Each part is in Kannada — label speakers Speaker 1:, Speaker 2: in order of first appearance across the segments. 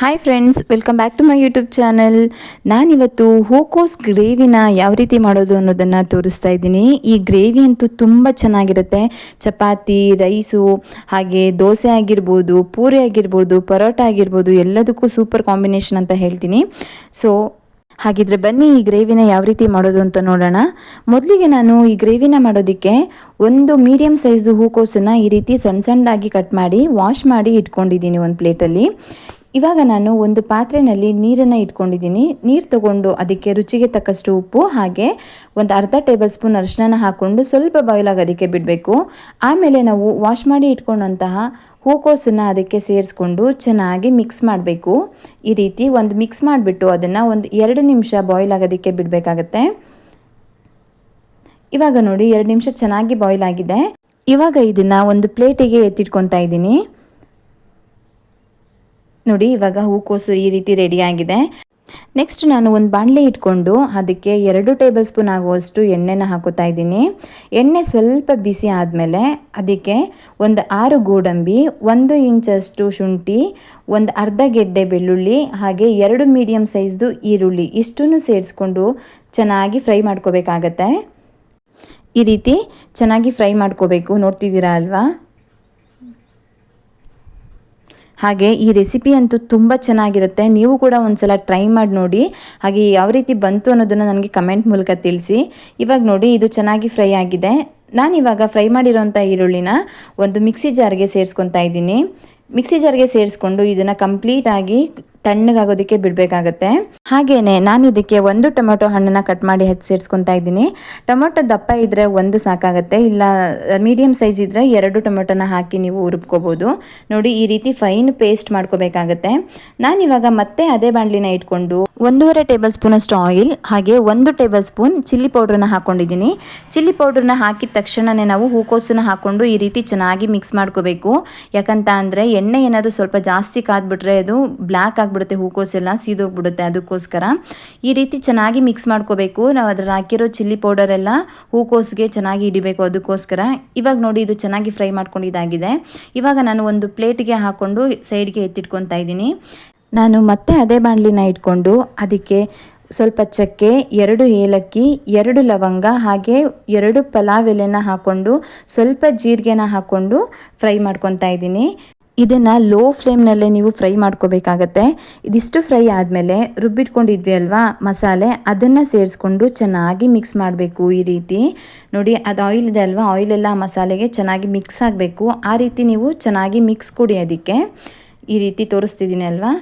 Speaker 1: Hi friends welcome back to my YouTube channel ನಾನಿವತ್ತು ಹೂಕೋಸ್ ಗ್ರೇವಿನ ಯಾವ ರೀತಿ ಮಾಡೋದು ಅನ್ನೋದನ್ನು ತೋರಿಸ್ತಾ ಇದ್ದೀನಿ. ಈ ಗ್ರೇವಿ ಅಂತೂ ತುಂಬ ಚೆನ್ನಾಗಿರುತ್ತೆ. ಚಪಾತಿ, ರೈಸು, ಹಾಗೆ ದೋಸೆ ಆಗಿರ್ಬೋದು, ಪೂರಿ ಆಗಿರ್ಬೋದು, ಪರೋಟ ಆಗಿರ್ಬೋದು, ಎಲ್ಲದಕ್ಕೂ ಸೂಪರ್ ಕಾಂಬಿನೇಷನ್ ಅಂತ ಹೇಳ್ತೀನಿ. ಸೊ ಹಾಗಿದ್ರೆ ಬನ್ನಿ ಈ ಗ್ರೇವಿನ ಯಾವ ರೀತಿ ಮಾಡೋದು ಅಂತ ನೋಡೋಣ. ಮೊದಲಿಗೆ ನಾನು ಈ ಗ್ರೇವಿನ ಮಾಡೋದಕ್ಕೆ ಒಂದು ಮೀಡಿಯಮ್ ಸೈಜ್ದು ಹೂಕೋಸನ್ನು ಈ ರೀತಿ ಸಣ್ಣ ಸಣ್ಣದಾಗಿ ಕಟ್ ಮಾಡಿ ವಾಶ್ ಮಾಡಿ ಇಟ್ಕೊಂಡಿದ್ದೀನಿ ಒಂದು ಪ್ಲೇಟಲ್ಲಿ ಇವಾಗ ನಾನು ಒಂದು ಪಾತ್ರೆಯಲ್ಲಿ ನೀರನ್ನು ಇಟ್ಕೊಂಡಿದ್ದೀನಿ. ನೀರು ತಗೊಂಡು ಅದಕ್ಕೆ ರುಚಿಗೆ ತಕ್ಕಷ್ಟು ಉಪ್ಪು ಹಾಗೆ ಒಂದು ಅರ್ಧ ಟೇಬಲ್ ಸ್ಪೂನ್ ಅರಿಶಿನ ಹಾಕ್ಕೊಂಡು ಸ್ವಲ್ಪ ಬಾಯ್ಲ್ ಆಗೋದಕ್ಕೆ ಬಿಡಬೇಕು. ಆಮೇಲೆ ನಾವು ವಾಶ್ ಮಾಡಿ ಇಟ್ಕೊಂಡಂತಹ ಹೂಕೋಸನ್ನು ಅದಕ್ಕೆ ಸೇರಿಸ್ಕೊಂಡು ಚೆನ್ನಾಗಿ ಮಿಕ್ಸ್ ಮಾಡಬೇಕು. ಈ ರೀತಿ ಒಂದು ಮಿಕ್ಸ್ ಮಾಡಿಬಿಟ್ಟು ಅದನ್ನು ಒಂದು ಎರಡು ನಿಮಿಷ ಬಾಯ್ಲ್ ಆಗೋದಕ್ಕೆ ಬಿಡಬೇಕಾಗತ್ತೆ. ಇವಾಗ ನೋಡಿ ಎರಡು ನಿಮಿಷ ಚೆನ್ನಾಗಿ ಬಾಯ್ಲ್ ಆಗಿದೆ. ಇವಾಗ ಇದನ್ನು ಒಂದು ಪ್ಲೇಟಿಗೆ ಎತ್ತಿಟ್ಕೊತಾ ಇದ್ದೀನಿ. ನೋಡಿ, ಇವಾಗ ಹೂಕೋಸು ಈ ರೀತಿ ರೆಡಿ ಆಗಿದೆ. ನೆಕ್ಸ್ಟ್ ನಾನು ಒಂದು ಬಾಣಲೆ ಇಟ್ಕೊಂಡು ಅದಕ್ಕೆ ಎರಡು ಟೇಬಲ್ ಸ್ಪೂನ್ ಆಗುವಷ್ಟು ಎಣ್ಣೆನ ಹಾಕೋತಾ ಇದ್ದೀನಿ. ಎಣ್ಣೆ ಸ್ವಲ್ಪ ಬಿಸಿ ಆದಮೇಲೆ ಅದಕ್ಕೆ ಒಂದು ಆರು ಗೋಡಂಬಿ, ಒಂದು ಇಂಚಷ್ಟು ಶುಂಠಿ, ಒಂದು ಅರ್ಧ ಗೆಡ್ಡೆ ಬೆಳ್ಳುಳ್ಳಿ, ಹಾಗೆ ಎರಡು ಮೀಡಿಯಮ್ ಸೈಜ್ದು ಈರುಳ್ಳಿ ಇಷ್ಟನ್ನು ಸೇರಿಸ್ಕೊಂಡು ಚೆನ್ನಾಗಿ ಫ್ರೈ ಮಾಡ್ಕೋಬೇಕಾಗತ್ತೆ. ಈ ರೀತಿ ಚೆನ್ನಾಗಿ ಫ್ರೈ ಮಾಡ್ಕೋಬೇಕು. ನೋಡ್ತಿದ್ದೀರಾ ಅಲ್ವಾ? ಹಾಗೆ ಈ ರೆಸಿಪಿ ಅಂತೂ ತುಂಬ ಚೆನ್ನಾಗಿರುತ್ತೆ. ನೀವು ಕೂಡ ಒಂದ್ಸಲ ಟ್ರೈ ಮಾಡಿ ನೋಡಿ. ಹಾಗೆ ಯಾವ ರೀತಿ ಬಂತು ಅನ್ನೋದನ್ನು ನನಗೆ ಕಮೆಂಟ್ ಮೂಲಕ ತಿಳಿಸಿ. ಇವಾಗ ನೋಡಿ, ಇದು ಚೆನ್ನಾಗಿ ಫ್ರೈ ಆಗಿದೆ. ನಾನಿವಾಗ ಫ್ರೈ ಮಾಡಿರೋಂಥ ಈರುಳ್ಳಿನ ಒಂದು ಮಿಕ್ಸಿ ಜಾರ್ಗೆ ಸೇರಿಸ್ಕೊತಾ ಇದ್ದೀನಿ. ಮಿಕ್ಸಿ ಜಾರ್ಗೆ ಸೇರಿಸ್ಕೊಂಡು ಇದನ್ನು ಕಂಪ್ಲೀಟಾಗಿ ತಣ್ಣಗಾಗೋದಕ್ಕೆ ಬಿಡಬೇಕಾಗತ್ತೆ. ಹಾಗೇನೆ ನಾನು ಇದಕ್ಕೆ ಒಂದು ಟೊಮೆಟೊ ಹಣ್ಣನ್ನು ಕಟ್ ಮಾಡಿ ಹೆಚ್ಚು ಸೇರಿಸ್ಕೊತಾ ಇದ್ದೀನಿ. ಟೊಮೆಟೊ ದಪ್ಪ ಇದ್ದರೆ ಒಂದು ಸಾಕಾಗತ್ತೆ. ಇಲ್ಲ, ಮೀಡಿಯಂ ಸೈಜ್ ಇದ್ದರೆ ಎರಡು ಟೊಮೆಟೊನ ಹಾಕಿ ನೀವು ಹುರ್ಕೋಬೋದು ನೋಡಿ, ಈ ರೀತಿ ಫೈನ್ ಪೇಸ್ಟ್ ಮಾಡ್ಕೋಬೇಕಾಗತ್ತೆ. ನಾನಿವಾಗ ಮತ್ತೆ ಅದೇ ಬಾಣಲಿನ ಇಟ್ಕೊಂಡು ಒಂದೂವರೆ ಟೇಬಲ್ ಸ್ಪೂನ್ ಅಷ್ಟು ಆಯಿಲ್, ಹಾಗೆ ಒಂದು ಟೇಬಲ್ ಸ್ಪೂನ್ ಚಿಲ್ಲಿ ಪೌಡ್ರನ್ನ ಹಾಕೊಂಡಿದ್ದೀನಿ. ಚಿಲ್ಲಿ ಪೌಡ್ರನ್ನ ಹಾಕಿದ ತಕ್ಷಣನೇ ನಾವು ಹೂಕೋಸನ್ನ ಹಾಕೊಂಡು ಈ ರೀತಿ ಚೆನ್ನಾಗಿ ಮಿಕ್ಸ್ ಮಾಡ್ಕೋಬೇಕು. ಯಾಕಂತ ಅಂದರೆ ಎಣ್ಣೆ ಏನಾದರೂ ಸ್ವಲ್ಪ ಜಾಸ್ತಿ ಕಾದ್ಬಿಟ್ರೆ ಅದು ಬ್ಲ್ಯಾಕ್ ಆಗಿಬಿಡುತ್ತೆ, ಹೂಕೋಸೆಲ್ಲ ಸೀದೋಗ್ಬಿಡುತ್ತೆ ಅದಕ್ಕೋಸ್ಕರ. ಈ ರೀತಿ ಚೆನ್ನಾಗಿ ಮಿಕ್ಸ್ ಮಾಡ್ಕೋಬೇಕು. ನಾವು ಅದ್ರಲ್ಲಿ ಹಾಕಿರೋ ಚಿಲ್ಲಿ ಪೌಡರ್ ಎಲ್ಲ ಹೂಕೋಸ್ಗೆ ಚೆನ್ನಾಗಿ ಹಿಡಿಬೇಕು ಅದಕ್ಕೋಸ್ಕರ. ಇವಾಗ ನೋಡಿ ಇದು ಚೆನ್ನಾಗಿ ಫ್ರೈ ಮಾಡ್ಕೊಂಡಿದ್ದಾಗಿದೆ ಇವಾಗ ನಾನು ಒಂದು ಪ್ಲೇಟ್ಗೆ ಹಾಕ್ಕೊಂಡು ಸೈಡ್ಗೆ ಎತ್ತಿಟ್ಕೊತಾ ಇದ್ದೀನಿ. ನಾನು ಮತ್ತೆ ಅದೇ ಬಾಣಲಿನ ಇಟ್ಕೊಂಡು ಅದಕ್ಕೆ ಸ್ವಲ್ಪ ಚಕ್ಕೆ, ಎರಡು ಏಲಕ್ಕಿ, ಎರಡು ಲವಂಗ ಹಾಗೆ ಎರಡು ಪಲಾವ್ ಎಲೆನ ಹಾಕ್ಕೊಂಡು ಸ್ವಲ್ಪ ಜೀರಿಗೆನ ಹಾಕ್ಕೊಂಡು ಫ್ರೈ ಮಾಡ್ಕೊತಾ ಇದ್ದೀನಿ. ಇದನ್ನು ಲೋ ಫ್ಲೇಮ್ನಲ್ಲೇ ನೀವು ಫ್ರೈ ಮಾಡ್ಕೋಬೇಕಾಗತ್ತೆ. ಇದಿಷ್ಟು ಫ್ರೈ ಆದಮೇಲೆ ರುಬ್ಬಿಟ್ಕೊಂಡಿದ್ವಿ ಅಲ್ವಾ ಮಸಾಲೆ, ಅದನ್ನು ಸೇರಿಸ್ಕೊಂಡು ಚೆನ್ನಾಗಿ ಮಿಕ್ಸ್ ಮಾಡಬೇಕು ಈ ರೀತಿ. ನೋಡಿ, ಅದು ಆಯಿಲ್ ಇದೆ ಅಲ್ವಾ ಆಯಿಲೆಲ್ಲ ಮಸಾಲೆಗೆ ಚೆನ್ನಾಗಿ ಮಿಕ್ಸ್ ಆಗಬೇಕು. ಆ ರೀತಿ ನೀವು ಚೆನ್ನಾಗಿ ಮಿಕ್ಸ್ ಕೊಡಿ ಅದಕ್ಕೆ. ಈ ರೀತಿ ತೋರಿಸ್ತಿದ್ದೀನಿ ಅಲ್ವಾ.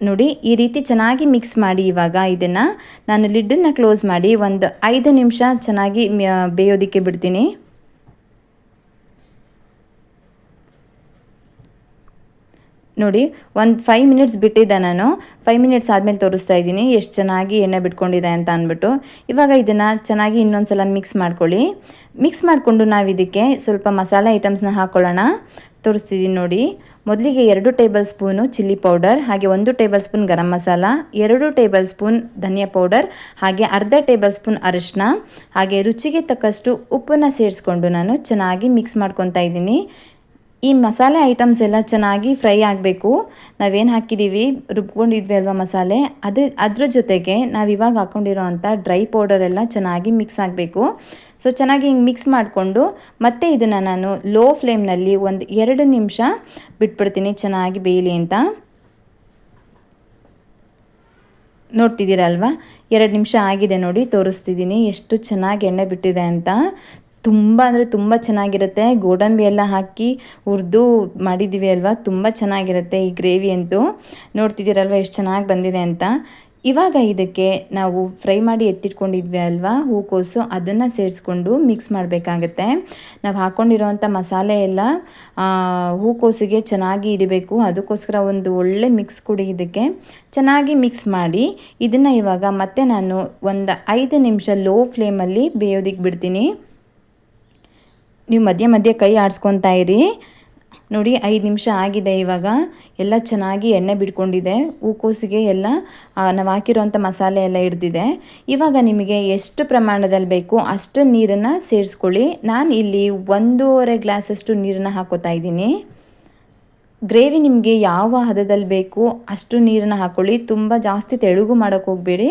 Speaker 1: ನೋಡಿ, ಈ ರೀತಿ ಚೆನ್ನಾಗಿ ಮಿಕ್ಸ್ ಮಾಡಿ ಇವಾಗ ಇದನ್ನು. ನಾನು ಲಿಡ್ಡನ್ನು ಕ್ಲೋಸ್ ಮಾಡಿ ಒಂದು ಐದು ನಿಮಿಷ ಚೆನ್ನಾಗಿ ಬೇಯೋದಕ್ಕೆ ಬಿಡ್ತೀನಿ. ನೋಡಿ, ಒಂದು ಫೈವ್ ಮಿನಿಟ್ಸ್ ಬಿಟ್ಟಿದ್ದೆ ನಾನು. ಫೈವ್ ಮಿನಿಟ್ಸ್ ಆದಮೇಲೆ ತೋರಿಸ್ತಾ ಇದ್ದೀನಿ, ಎಷ್ಟು ಚೆನ್ನಾಗಿ ಎಣ್ಣೆ ಬಿಟ್ಕೊಂಡಿದೆ ಅಂತ ಅಂದ್ಬಿಟ್ಟು. ಇವಾಗ ಇದನ್ನು ಚೆನ್ನಾಗಿ ಇನ್ನೊಂದು ಸಲ ಮಿಕ್ಸ್ ಮಾಡ್ಕೊಳ್ಳಿ. ಮಿಕ್ಸ್ ಮಾಡಿಕೊಂಡು ನಾವು ಇದಕ್ಕೆ ಸ್ವಲ್ಪ ಮಸಾಲೆ ಐಟಮ್ಸ್ನ ಹಾಕ್ಕೊಳ್ಳೋಣ ತೋರಿಸ್ತಿದ್ದೀನಿ ನೋಡಿ. ಮೊದಲಿಗೆ ಎರಡು ಟೇಬಲ್ ಸ್ಪೂನು ಚಿಲ್ಲಿ ಪೌಡರ್ ಹಾಗೆ ಒಂದು ಟೇಬಲ್ ಸ್ಪೂನ್ ಗರಂ ಮಸಾಲ, ಎರಡು ಟೇಬಲ್ ಸ್ಪೂನ್ ಧನಿಯಾ ಪೌಡರ್ ಹಾಗೆ ಅರ್ಧ ಟೇಬಲ್ ಸ್ಪೂನ್ ಅರಿಶಿನ ಹಾಗೆ ರುಚಿಗೆ ತಕ್ಕಷ್ಟು ಉಪ್ಪನ್ನು ಸೇರಿಸ್ಕೊಂಡು ನಾನು ಚೆನ್ನಾಗಿ ಮಿಕ್ಸ್ ಮಾಡ್ಕೊತಾ ಇದ್ದೀನಿ. ಈ ಮಸಾಲೆ ಐಟಮ್ಸ್ ಎಲ್ಲ ಚೆನ್ನಾಗಿ ಫ್ರೈ ಆಗಬೇಕು. ನಾವೇನು ಹಾಕಿದ್ದೀವಿ ರುಬ್ಕೊಂಡಿದ್ವಿ ಅಲ್ವಾ ಮಸಾಲೆ? ಅದು, ಅದ್ರ ಜೊತೆಗೆ ನಾವು ಇವಾಗ ಹಾಕ್ಕೊಂಡಿರೋ ಅಂಥ ಡ್ರೈ ಪೌಡರ್ ಎಲ್ಲ ಚೆನ್ನಾಗಿ ಮಿಕ್ಸ್ ಆಗಬೇಕು. ಸೊ, ಚೆನ್ನಾಗಿ ಹಿಂಗೆ ಮಿಕ್ಸ್ ಮಾಡಿಕೊಂಡು ಮತ್ತೆ ಇದನ್ನು ನಾನು ಲೋ ಫ್ಲೇಮ್ನಲ್ಲಿ ಒಂದು ಎರಡು ನಿಮಿಷ ಬಿಟ್ಬಿಡ್ತೀನಿ ಚೆನ್ನಾಗಿ ಬೇಯಲಿ ಅಂತ. ನೋಡ್ತಿದ್ದೀರಲ್ವಾ ಎರಡು ನಿಮಿಷ ಆಗಿದೆ ನೋಡಿ, ತೋರಿಸ್ತಿದ್ದೀನಿ ಎಷ್ಟು ಚೆನ್ನಾಗಿ ಎಣ್ಣೆ ಬಿಟ್ಟಿದೆ ಅಂತ. ತುಂಬ ಅಂದರೆ ತುಂಬ ಚೆನ್ನಾಗಿರುತ್ತೆ. ಗೋಡಂಬಿ ಎಲ್ಲ ಹಾಕಿ ಹುರಿದು ಮಾಡಿದ್ದೀವಿ ಅಲ್ವಾ? ತುಂಬ ಚೆನ್ನಾಗಿರುತ್ತೆ ಈ ಗ್ರೇವಿ ಅಂತೂ. ನೋಡ್ತಿದ್ದೀರಲ್ವ ಎಷ್ಟು ಚೆನ್ನಾಗಿ ಬಂದಿದೆ ಅಂತ. ಇವಾಗ ಇದಕ್ಕೆ ನಾವು ಫ್ರೈ ಮಾಡಿ ಎತ್ತಿಟ್ಕೊಂಡಿದ್ವಿ ಅಲ್ವಾ? ಹೂಕೋಸು ಅದನ್ನು ಸೇರಿಸ್ಕೊಂಡು ಮಿಕ್ಸ್ ಮಾಡಬೇಕಾಗತ್ತೆ. ನಾವು ಹಾಕ್ಕೊಂಡಿರೋವಂಥ ಮಸಾಲೆ ಎಲ್ಲ ಹೂಕೋಸಿಗೆ ಚೆನ್ನಾಗಿ ಇಡಬೇಕು. ಅದಕ್ಕೋಸ್ಕರ ಒಂದು ಒಳ್ಳೆ ಮಿಕ್ಸ್ ಕೊಡಿ ಇದಕ್ಕೆ. ಚೆನ್ನಾಗಿ ಮಿಕ್ಸ್ ಮಾಡಿ ಇದನ್ನು ಇವಾಗ ಮತ್ತೆ ನಾನು ಒಂದು ಐದು ನಿಮಿಷ ಲೋ ಫ್ಲೇಮಲ್ಲಿ ಬೇಯೋದಿಕ್ಕೆ ಬಿಡ್ತೀನಿ. ನೀವು ಮಧ್ಯೆ ಮಧ್ಯೆ ಕೈ ಆಡಿಸ್ಕೊತಾ ಇರಿ. ನೋಡಿ, ಐದು ನಿಮಿಷ ಆಗಿದೆ ಇವಾಗ. ಎಲ್ಲ ಚೆನ್ನಾಗಿ ಎಣ್ಣೆ ಬಿಡ್ಕೊಂಡಿದೆ ಹೂಕೋಸಿಗೆ ಎಲ್ಲ ನಾವು ಹಾಕಿರೋಂಥ ಮಸಾಲೆ ಎಲ್ಲ ಹಿಡ್ದಿದೆ. ಇವಾಗ ನಿಮಗೆ ಎಷ್ಟು ಪ್ರಮಾಣದಲ್ಲಿ ಬೇಕು ಅಷ್ಟು ನೀರನ್ನು ಸೇರಿಸ್ಕೊಳ್ಳಿ. ನಾನು ಇಲ್ಲಿ ಒಂದೂವರೆ ಗ್ಲಾಸಷ್ಟು ನೀರನ್ನು ಹಾಕೋತಾ ಇದ್ದೀನಿ. ಗ್ರೇವಿ ನಿಮಗೆ ಯಾವ ಹದದಲ್ಲಿ ಬೇಕು ಅಷ್ಟು ನೀರನ್ನು ಹಾಕ್ಕೊಳ್ಳಿ ತುಂಬ ಜಾಸ್ತಿ ತೆಳುಗು ಮಾಡೋಕ್ಕೆ ಹೋಗಬೇಡಿ.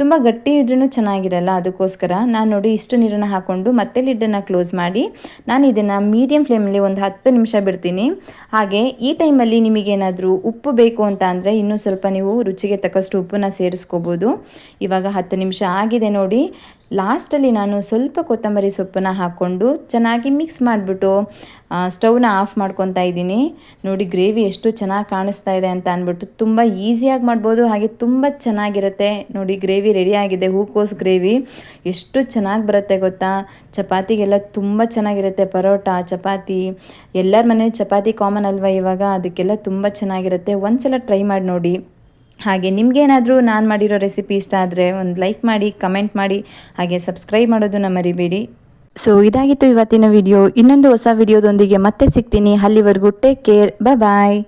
Speaker 1: ತುಂಬ ಗಟ್ಟಿ ಇದ್ರೂ ಚೆನ್ನಾಗಿರಲ್ಲ ಅದಕ್ಕೋಸ್ಕರ ನಾನು ನೋಡಿ ಇಷ್ಟು ನೀರನ್ನು ಹಾಕ್ಕೊಂಡು ಮತ್ತೆ ಲಿಡ್ಡನ್ನು ಕ್ಲೋಸ್ ಮಾಡಿ ನಾನು ಇದನ್ನು ಮೀಡಿಯಮ್ ಫ್ಲೇಮಲ್ಲಿ ಒಂದು ಹತ್ತು ನಿಮಿಷ ಬಿಡ್ತೀನಿ. ಹಾಗೆ ಈ ಟೈಮಲ್ಲಿ ನಿಮಗೇನಾದರೂ ಉಪ್ಪು ಬೇಕು ಅಂತ ಅಂದರೆ ಇನ್ನೂ ಸ್ವಲ್ಪ ನೀವು ರುಚಿಗೆ ತಕ್ಕಷ್ಟು ಉಪ್ಪನ್ನು ಸೇರಿಸ್ಕೋಬೋದು. ಇವಾಗ ಹತ್ತು ನಿಮಿಷ ಆಗಿದೆ ನೋಡಿ. ಲಾಸ್ಟಲ್ಲಿ ನಾನು ಸ್ವಲ್ಪ ಕೊತ್ತಂಬರಿ ಸೊಪ್ಪನ್ನು ಹಾಕ್ಕೊಂಡು ಚೆನ್ನಾಗಿ ಮಿಕ್ಸ್ ಮಾಡಿಬಿಟ್ಟು ಸ್ಟವ್ನ ಆಫ್ ಮಾಡ್ಕೊತಾ ಇದ್ದೀನಿ. ನೋಡಿ ಗ್ರೇವಿ ಎಷ್ಟು ಚೆನ್ನಾಗಿ ಕಾಣಿಸ್ತಾ ಇದೆ ಅಂತ ಅಂದ್ಬಿಟ್ಟು ತುಂಬ ಈಸಿಯಾಗಿ ಮಾಡ್ಬೋದು, ಹಾಗೆ ತುಂಬ ಚೆನ್ನಾಗಿರುತ್ತೆ. ನೋಡಿ ಗ್ರೇವಿ ರೆಡಿ ಆಗಿದೆ, ಹೂಕೋಸ್ ಗ್ರೇವಿ. ಎಷ್ಟು ಚೆನ್ನಾಗಿ ಬರುತ್ತೆ ಗೊತ್ತಾ? ಚಪಾತಿಗೆಲ್ಲ ತುಂಬ ಚೆನ್ನಾಗಿರುತ್ತೆ ಪರೋಟ, ಚಪಾತಿ. ಎಲ್ಲರ ಮನೆ ಚಪಾತಿ ಕಾಮನ್ ಅಲ್ವಾ ಇವಾಗ? ಅದಕ್ಕೆಲ್ಲ ತುಂಬ ಚೆನ್ನಾಗಿರುತ್ತೆ. ಒಂದ್ಸಲ ಟ್ರೈ ಮಾಡಿ ನೋಡಿ. ಹಾಗೆ ನಿಮಗೇನಾದರೂ ನಾನು ಮಾಡಿರೋ ರೆಸಿಪಿ ಇಷ್ಟ ಆದರೆ ಒಂದು ಲೈಕ್ ಮಾಡಿ ಕಮೆಂಟ್ ಮಾಡಿ. ಹಾಗೆ ಸಬ್ಸ್ಕ್ರೈಬ್ ಮಾಡೋದನ್ನ ಮರಿಬೇಡಿ. ಸೊ ಇದಾಗಿತ್ತು ಇವತ್ತಿನ ವಿಡಿಯೋ ಇನ್ನೊಂದು ಹೊಸ ವಿಡಿಯೋದೊಂದಿಗೆ ಮತ್ತೆ ಸಿಗ್ತೀನಿ. ಅಲ್ಲಿವರೆಗೂ ಟೇಕ್ ಕೇರ್ ಬಾಯ್